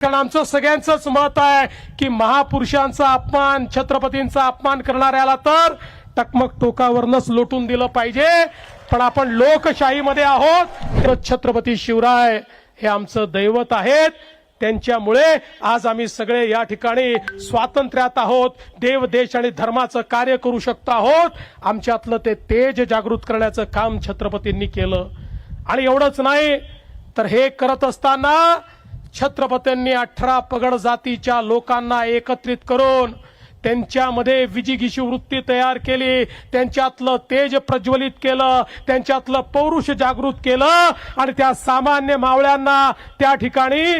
कारण आमचं सगळ्यांचंच मत आहे की महापुरुषांचा अपमान छत्रपतींचा अपमान करणाऱ्याला तर टकमक टोकावरनच लोटून दिलं पाहिजे. पण आपण लोकशाहीमध्ये आहोत तर छत्रपती शिवराय हे आमचं दैवत आहेत. त्यांच्यामुळे आज आम्ही सगळे या ठिकाणी स्वातंत्र्यात आहोत. देव देश आणि धर्माचं कार्य करू शकतो आहोत. आमच्यातलं ते तेज जागृत करण्याचं काम छत्रपतींनी केलं. आणि एवढंच नाही तर हे करत असताना छत्रपतींनी अठरा पगड जातीच्या लोकांना एकत्रित करून त्यांच्यामध्ये विजिगिशी वृत्ती तयार केली. त्यांच्यातलं तेज प्रज्वलित केलं. त्यांच्यातलं पौरुष जागृत केलं. आणि त्या सामान्य मावळ्यांना त्या ठिकाणी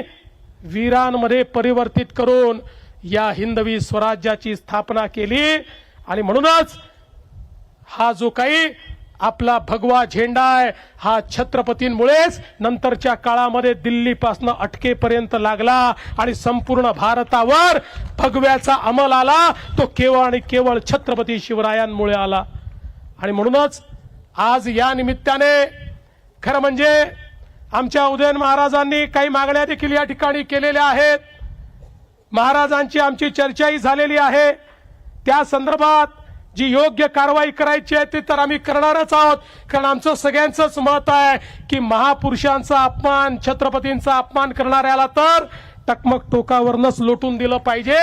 वीरांमध्ये परिवर्तित करून या हिंदवी स्वराज्याची स्थापना केली. आणि म्हणूनच हा जो काही आपला भगवा झेंडा आहे. हा छत्रपतींमुळेच नंतरच्या काळामध्ये दिल्लीपासनं अटकेपर्यंत लागला आणि संपूर्ण भारतावर भगव्याचा अंमल आला. तो केवळ आणि केवळ छत्रपती शिवरायांमुळे आला. आणि म्हणूनच आज या निमित्ताने खरं म्हणजे आमच्या उदयन महाराजांनी काही मागण्या देखील या ठिकाणी केलेल्या आहेत. महाराजांची आमची चर्चाही झालेली आहे. त्या संदर्भात जी योग्य कारवाई करायची आहे ती तर आम्ही करणारच आहोत. कारण आमचं सगळ्यांचंच मत आहे की महापुरुषांचा अपमान छत्रपतींचा अपमान करणाऱ्याला तर टकमक टोकावरनच लोटून दिलं पाहिजे.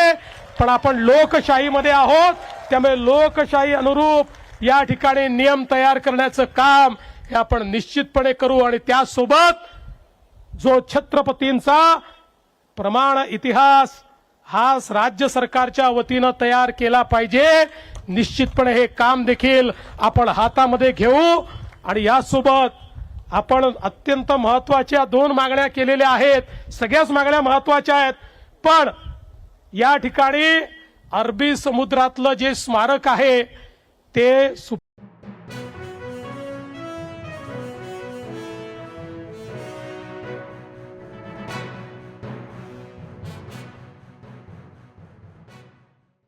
पण आपण लोकशाहीमध्ये आहोत त्यामुळे लोकशाही अनुरूप या ठिकाणी नियम तयार करण्याचं काम हे आपण निश्चितपणे करू. आणि त्यासोबत जो छत्रपतींचा प्रमाण इतिहास हा राज्य सरकारच्या वतीनं तयार केला पाहिजे. निश्चितपणे हे काम देखील आपण हातामध्ये घेऊ. आणि यासोबत आपण अत्यंत महत्त्वाच्या दोन मागण्या केलेल्या आहेत. सगळ्याच मागण्या महत्त्वाच्या आहेत. पण या ठिकाणी अरबी समुद्रातलं जे स्मारक आहे ते सु